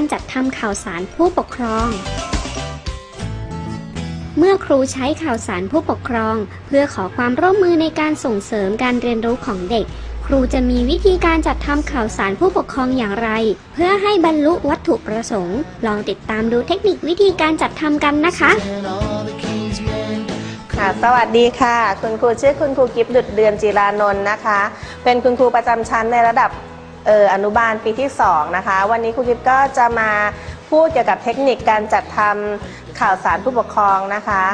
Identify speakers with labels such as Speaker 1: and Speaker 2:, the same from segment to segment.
Speaker 1: การจัดทำข่าวสารผู้ปกครอง เมื่อครูใช้ข่าวสารผู้ปกครอง เพื่อขอความร่วมมือในการส่งเสริมการเรียนรู้ของเด็ก ครูจะมีวิธีการจัดทำข่าวสารผู้ปกครองอย่างไร เพื่อให้บรรลุวัตถุประสงค์ ลองติดตามดูเทคนิควิธีการจัดทำกันนะคะ
Speaker 2: ค่ะสวัสดีค่ะ คุณครูชื่อคุณครูกิฟต์ดุดเดือนจีรานนท์นะคะ เป็นคุณครูประจำชั้นในระดับ เอออนุบาลปีที่ 2 นะคะ วันนี้ครูกิฟต์ก็จะมาพูดเกี่ยวกับเทคนิคการจัดทำข่าวสารผู้ปกครองนะคะ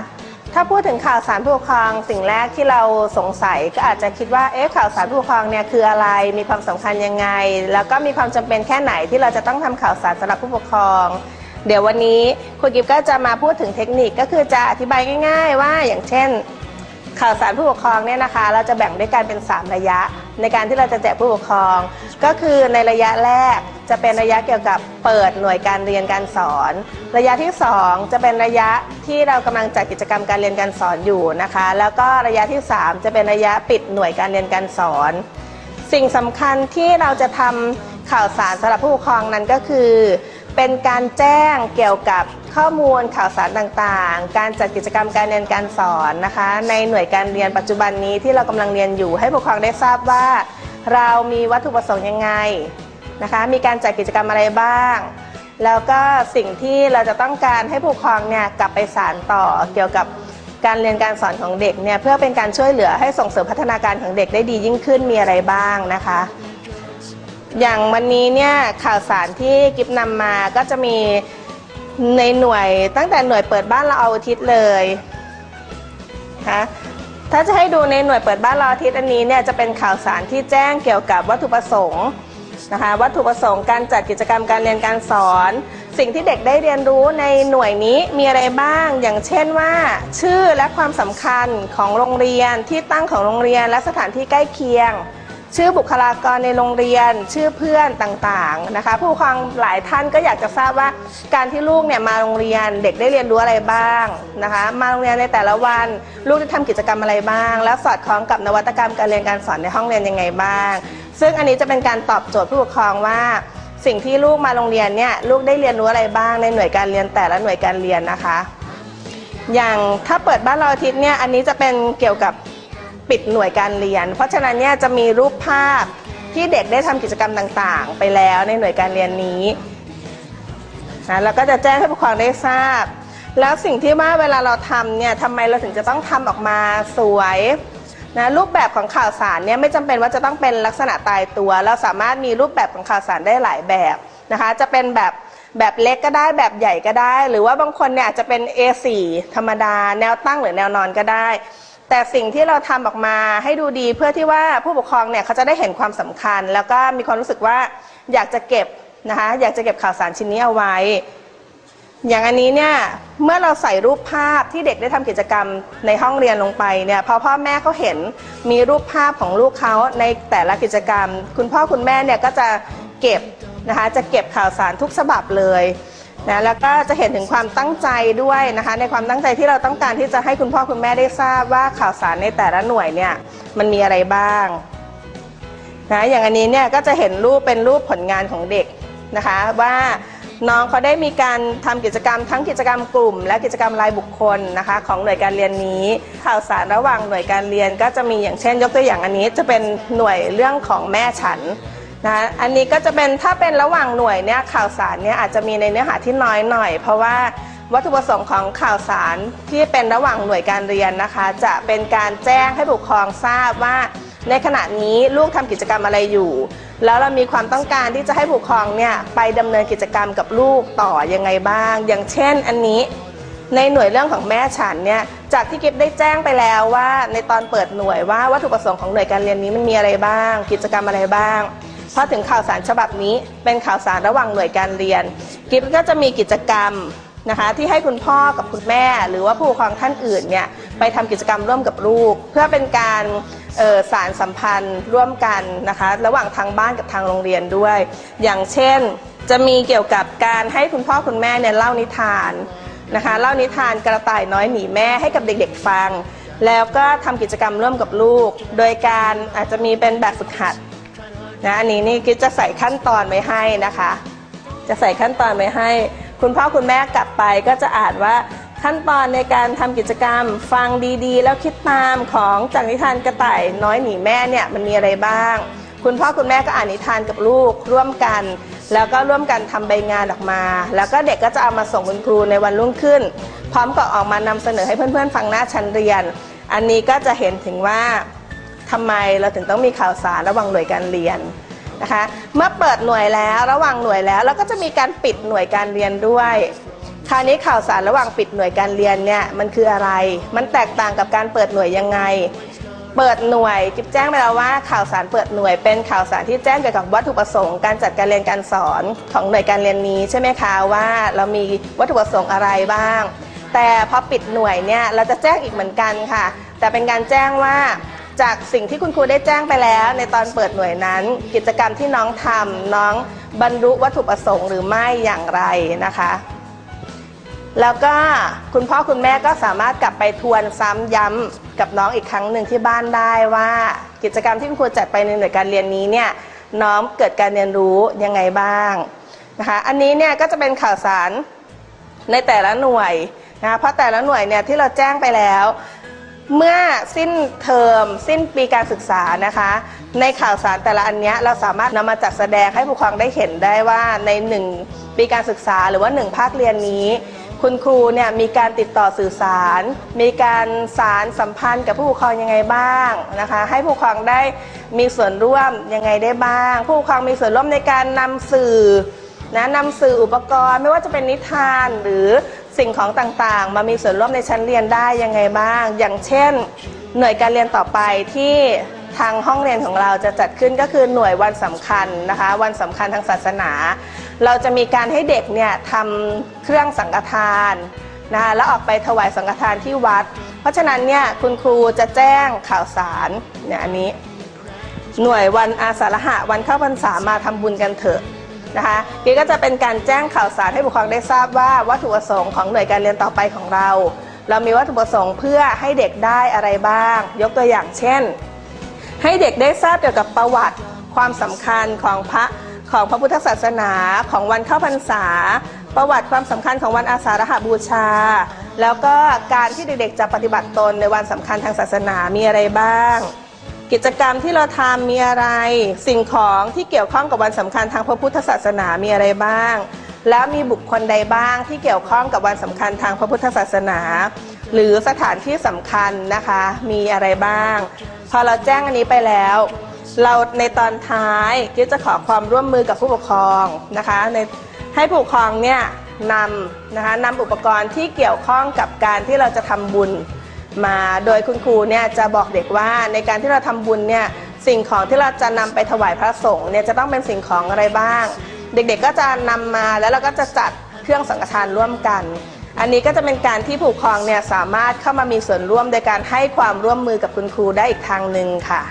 Speaker 2: ถ้าพูดถึงข่าวสารผู้ปกครอง สิ่งแรกที่เราสงสัยก็อาจจะคิดว่าเอ๊ะข่าวสารผู้ปกครองเนี่ยคืออะไรมีความสำคัญยังไง แล้วก็มีความจำเป็นแค่ไหนที่เราจะต้องทำข่าวสารสำหรับผู้ปกครองเดี๋ยววันนี้ครูกิฟก็จะมาพูดถึงเทคนิคก็คือจะอธิบายง่าย ๆ ว่าอย่างเช่น ข่าวสารผู้ปกครองเนี่ยนะคะ เราจะแบ่งด้วยกันเป็น 3 ระยะ ในการที่เราจะแจกผู้ปกครอง ก็คือในระยะแรกจะเป็นระยะเกี่ยวกับเปิดหน่วยการเรียนการสอน ระยะที่ 2 จะเป็นระยะที่เรากำลังจัดกิจกรรมการเรียนการสอนอยู่นะคะ แล้วก็ระยะที่ 3 จะเป็นระยะปิดหน่วยการเรียนการสอน สิ่งสำคัญที่เราจะทำข่าวสารสำหรับผู้ปกครองนั้นก็คือ เป็นการแจ้งเกี่ยวกับข้อมูลข่าวสารต่างๆ การจัดกิจกรรมการเรียนการสอนนะคะ ในหน่วยการเรียนปัจจุบันนี้ที่เรากำลังเรียนอยู่ ให้ผู้ปกครองได้ทราบว่า เรามีวัตถุประสงค์ยังไงนะคะ มีการจัดกิจกรรมอะไรบ้าง แล้วก็สิ่งที่เราจะต้องการให้ผู้ปกครองเนี่ยกลับไปสานต่อเกี่ยวกับการเรียนการสอนของเด็กเนี่ยเพื่อเป็นการช่วยเหลือให้ส่งเสริมพัฒนาการของเด็กได้ดียิ่งขึ้นมีอะไรบ้างนะคะ อย่างวันนี้เนี่ยข่าวสารที่กิฟนำมาก็จะมีในหน่วยตั้งแต่หน่วยเปิดบ้านเราเอาอาทิตย์เลยนะคะถ้าจะให้ดูในหน่วยเปิดบ้านเราอาทิตย์อันนี้เนี่ยจะเป็นข่าวสารที่แจ้งเกี่ยวกับวัตถุประสงค์นะคะวัตถุประสงค์การจัดกิจกรรมการเรียนการสอน สิ่งที่เด็กได้เรียนรู้ในหน่วยนี้มีอะไรบ้าง อย่างเช่นว่า ชื่อและความสำคัญของโรงเรียนที่ตั้งของโรงเรียนและสถานที่ใกล้เคียง ชื่อบุคลากรในโรงเรียน ชื่อเพื่อนต่างๆนะคะ ผู้ปกครองหลายท่านก็อยากจะทราบว่า การที่ลูกเนี่ยมาโรงเรียนเด็กได้เรียนรู้อะไรบ้างนะคะ มาโรงเรียนในแต่ละวัน ลูกได้ทำกิจกรรมอะไรบ้าง แล้วสอดคล้องกับนวัตกรรมการเรียนการสอนในห้องเรียนยังไงบ้าง ซึ่งอันนี้จะเป็นการตอบโจทย์ผู้ปกครองว่าสิ่งที่ลูกมาโรงเรียนเนี่ยลูกได้เรียนรู้อะไรบ้างในหน่วยการเรียนแต่ละหน่วยการเรียนนะคะ อย่างถ้าเปิดบ้านเราอาทิตย์เนี่ยอันนี้จะเป็นเกี่ยวกับ ปิดหน่วยการเรียน เพราะฉะนั้นเนี่ยจะมีรูปภาพที่เด็กได้ทำกิจกรรมต่างๆ ไปแล้วในหน่วยการเรียนนี้นะแล้วก็จะแจ้งให้ผู้ปกครองได้ทราบ แล้วสิ่งที่ว่าเวลาเราทำเนี่ยทำไมเราถึงจะต้องทำออกมาสวยนะรูปแบบของข่าวสารเนี่ยไม่จำเป็นว่าจะต้องเป็นลักษณะตายตัว เราสามารถมีรูปแบบของข่าวสารได้หลายแบบนะคะจะเป็นแบบแบบเล็กก็ได้แบบใหญ่ก็ได้ หรือว่าบางคนเนี่ยอาจจะเป็น A4 ธรรมดา แนวตั้งหรือแนวนอนก็ได้ แต่สิ่งที่เราทำออกมาให้ดูดีเพื่อที่ว่าผู้ปกครองเนี่ยเขาจะได้เห็นความสำคัญ แล้วก็มีความรู้สึกว่าอยากจะเก็บนะคะอยากจะเก็บข่าวสารชิ้นนี้เอาไว้ อย่างอันนี้เนี่ยเมื่อเราใส่รูปภาพที่เด็กได้ทำกิจกรรมในห้องเรียนลงไปเนี่ยพอพ่อแม่เขาเห็นมีรูปภาพของลูกเขาในแต่ละกิจกรรม คุณพ่อคุณแม่เนี่ยก็จะเก็บนะคะจะเก็บข่าวสารทุกฉบับเลย นะแล้วก็จะเห็นถึงความตั้งใจด้วยนะคะ ในความตั้งใจที่เราต้องการที่จะให้คุณพ่อคุณแม่ได้ทราบว่าข่าวสารในแต่ละหน่วยเนี่ยมันมีอะไรบ้างนะอย่างอันนี้เนี่ยก็จะเห็นรูปเป็นรูปผลงานของเด็กนะคะว่าน้องเขาได้มีการทำกิจกรรมทั้งกิจกรรมกลุ่ม และกิจกรรมรายบุคคลนะคะของหน่วยการเรียนนี้ ข่าวสารระหว่างหน่วยการเรียนก็จะมีอย่างเช่น ยกตัวอย่างอันนี้จะเป็นหน่วยเรื่องของแม่ฉัน นะอันนี้ก็จะเป็นถ้าเป็นระหว่างหน่วยเนี่ยข่าวสารเนี่ยอาจจะมีในเนื้อหาที่น้อยหน่อย เพราะว่าวัตถุประสงค์ของข่าวสารที่เป็นระหว่างหน่วยการเรียนนะคะ จะเป็นการแจ้งให้ผู้ปกครองทราบว่าในขณะนี้ลูกทำกิจกรรมอะไรอยู่ แล้วเรามีความต้องการที่จะให้ผู้ปกครองเนี่ยไปดำเนินกิจกรรมกับลูกต่อยังไงบ้าง อย่างเช่น อันนี้ในหน่วยเรื่องของแม่ฉันเนี่ยจากที่กิฟได้แจ้งไปแล้วว่าในตอนเปิดหน่วยว่าวัตถุประสงค์ของหน่วยการเรียนนี้มันมีอะไรบ้าง กิจกรรมอะไรบ้าง พอถึงข่าวสารฉบับนี้เป็นข่าวสารระหว่างหน่วยการเรียน กิฟก็จะมีกิจกรรมนะคะที่ให้คุณพ่อกับคุณแม่ หรือว่าผู้ปกครองท่านอื่นเนี่ยไปทำกิจกรรมร่วมกับลูก เพื่อเป็นการสารสัมพันธ์ร่วมกันนะคะระหว่างทางบ้านกับทางโรงเรียนด้วย อย่างเช่นจะมีเกี่ยวกับการให้คุณพ่อคุณแม่เนี่ยเล่านิทานนะคะเล่านิทานกระต่ายน้อยหนีแม่ให้กับเด็กๆฟัง แล้วก็ทำกิจกรรมร่วมกับลูก โดยการอาจจะมีเป็นแบบฝึกหัด นะอันนี้นี่กิฟจะใส่ขั้นตอนไว้ให้นะคะ จะใส่ขั้นตอนไว้ให้ คุณพ่อคุณแม่กลับไปก็จะอ่านว่าขั้นตอนในการทำกิจกรรมฟังดีๆ แล้วคิดตามของจากนิทานกระต่ายน้อยหนีแม่เนี่ยมันมีอะไรบ้าง คุณพ่อคุณแม่ก็อ่านนิทานกับลูกร่วมกัน แล้วก็ร่วมกันทำใบงานออกมา แล้วก็เด็กก็จะเอามาส่งคุณครูในวันรุ่งขึ้น พร้อมกับออกมานำเสนอให้เพื่อนๆ ฟังหน้าชั้นเรียน อันนี้ก็จะเห็นถึงว่า ทำไมเราถึงต้องมีข่าวสารระหว่างหน่วยการเรียนนะคะ เมื่อเปิดหน่วยแล้วระหว่างหน่วยแล้วเราก็จะมีการปิดหน่วยการเรียนด้วย คราวนี้ข่าวสารระหว่างปิดหน่วยการเรียนเนี่ยมันคืออะไร มันแตกต่างกับการเปิดหน่วยยังไง เปิดหน่วยจิ๊บแจ้งไปแล้วว่าข่าวสารเปิดหน่วย เป็นข่าวสารที่แจ้งเกี่ยวกับวัตถุประสงค์การจัดการเรียนการสอนของหน่วยการเรียนนี้ใช่ไหมคะว่าเรามีวัตถุประสงค์อะไรบ้าง แต่พอปิดหน่วยเนี่ยเราจะแจ้งอีกเหมือนกันค่ะ แต่เป็นการแจ้งว่า จากสิ่งที่คุณครูได้แจ้งไปแล้ว ในตอนเปิดหน่วยนั้น กิจกรรมที่น้องทำน้องบรรลุวัตถุประสงค์หรือไม่อย่างไรนะคะ แล้วก็คุณพ่อคุณแม่ก็สามารถกลับไปทวนซ้ำย้ำกับน้องอีกครั้งหนึ่งที่บ้านได้ว่า กิจกรรมที่คุณครูจัดไปในหน่วยการเรียนนี้เนี่ยน้องเกิดการเรียนรู้ยังไงบ้างนะคะอันนี้เนี่ยก็จะเป็นข่าวสารในแต่ละหน่วยนะคะเพราะแต่ละหน่วยเนี่ยที่เราแจ้งไปแล้ว เมื่อสิ้นเทอมสิ้นปีการศึกษานะคะ ในข่าวสารแต่ละอันเนี้ยเราสามารถนำมาจัดแสดงให้ผู้ปกครองได้เห็นได้ว่าในหนึ่งปีการศึกษาหรือว่าหนึ่งภาคเรียนนี้ คุณครูเนี่ยมีการติดต่อสื่อสาร มีการสารสัมพันธ์กับผู้ปกครองยังไงบ้างนะคะ ให้ผู้ปกครองได้มีส่วนร่วมยังไงได้บ้าง ผู้ปกครองมีส่วนร่วมในการนำสื่อนะนำสื่ออุปกรณ์ไม่ว่าจะเป็นนิทานหรือ สิ่งของต่างๆ มามีส่วนร่วมในชั้นเรียนได้ยังไงบ้าง อย่างเช่น หน่วยการเรียนต่อไปที่ทางห้องเรียนของเราจะจัดขึ้นก็คือหน่วยวันสำคัญนะคะ วันสำคัญทางศาสนา เราจะมีการให้เด็กเนี่ยทำเครื่องสังฆทานนะคะแล้วออกไปถวายสังฆทานที่วัด เพราะฉะนั้นเนี่ยคุณครูจะแจ้งข่าวสารเนี่ยอันนี้ หน่วยวันอาสาฬหะวันเข้าพรรษามาทำบุญกันเถอะ นะคะนี่ก็จะเป็นการแจ้งข่าวสารให้ผู้ปกครได้ทราบว่าวัตถุประสงค์ของหน่วยการเรียนต่อไปของเรา เรามีวัตถุประสงค์เพื่อให้เด็กได้อะไรบ้าง ยกตัวอย่างเช่น ให้เด็กได้ทราบเกี่ยวกับประวัติความสำคัญของพระของพระพุทธศาสนาของวันเข้าพรรษา ประวัติความสำคัญของวันอาสาฬหบูชา แล้วก็การที่เด็กๆจะปฏิบัติตนในวันสำคัญทางศาสนามีอะไรบ้าง กิจกรรมที่เราทำมีอะไร สิ่งของที่เกี่ยวข้องกับวันสำคัญทางพระพุทธศาสนามีอะไรบ้าง แล้วมีบุคคลใดบ้างที่เกี่ยวข้องกับวันสำคัญทางพระพุทธศาสนา หรือสถานที่สำคัญนะคะ มีอะไรบ้าง พอเราแจ้งอันนี้ไปแล้ว เราในตอนท้ายก็จะขอความร่วมมือกับผู้ปกครองนะคะในให้ผู้ปกครองเนี่ยนำนะคะนำอุปกรณ์ที่เกี่ยวข้องกับการที่เราจะทำบุญ มาโดยคุณครูเนี่ยจะบอกเด็กว่าในการที่เราทำบุญเนี่ยสิ่งของที่เราจะนำไปถวายพระสงฆ์เนี่ยจะต้องเป็นสิ่งของอะไรบ้าง เด็กๆก็จะนำมาแล้วเราก็จะจัดเครื่องสังฆทานร่วมกัน อันนี้ก็จะเป็นการที่ผู้ปกครองเนี่ยสามารถเข้ามามีส่วนร่วมโดยการให้ความร่วมมือกับคุณครูได้อีกทางหนึ่งค่ะ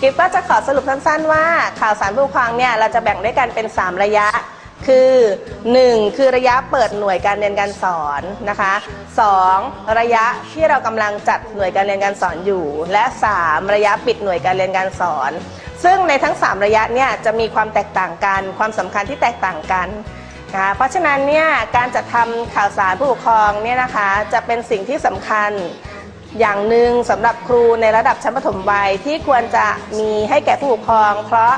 Speaker 2: กิฟก็จะขอสรุปสั้นๆว่าข่าวสารผู้ปกครองเนี่ยเราจะแบ่งด้วยกันเป็น 3 ระยะ คือ 1. คือระยะเปิดหน่วยการเรียนการสอนนะคะ 2. ระยะที่เรากำลังจัดหน่วยการเรียนการสอนอยู่ และ 3. ระยะปิดหน่วยการเรียนการสอน ซึ่งในทั้ง 3 ระยะเนี่ยจะมีความแตกต่างกัน ความสำคัญที่แตกต่างกันนะคะเพราะฉะนั้นเนี่ยการจัดทำข่าวสารผู้ปกครองเนี่ยนะคะจะเป็นสิ่งที่สำคัญอย่างหนึ่งสำหรับครูในระดับชั้นประถมวัยที่ควรจะมีให้แก่ผู้ปกครอง เพราะ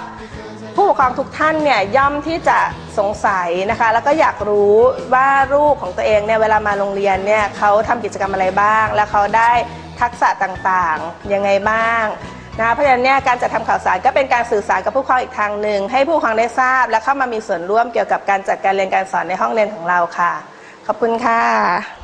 Speaker 2: ผู้ปกครองทุกท่านเนี่ยย่อมที่จะสงสัยนะคะ แล้วก็อยากรู้ว่าลูกของตัวเองเนี่ยเวลามาโรงเรียนเนี่ยเขาทำกิจกรรมอะไรบ้าง แล้วเขาได้ทักษะต่างๆยังไงบ้างนะคะเพราะฉะนั้นเนี่ยการจัดทำข่าวสารก็เป็นการสื่อสารกับผู้ปกครองอีกทางหนึ่งให้ผู้ปกครองได้ทราบ และเข้ามามีส่วนร่วมเกี่ยวกับการจัดการเรียนการสอนในห้องเรียนของเราค่ะ ขอบคุณค่ะ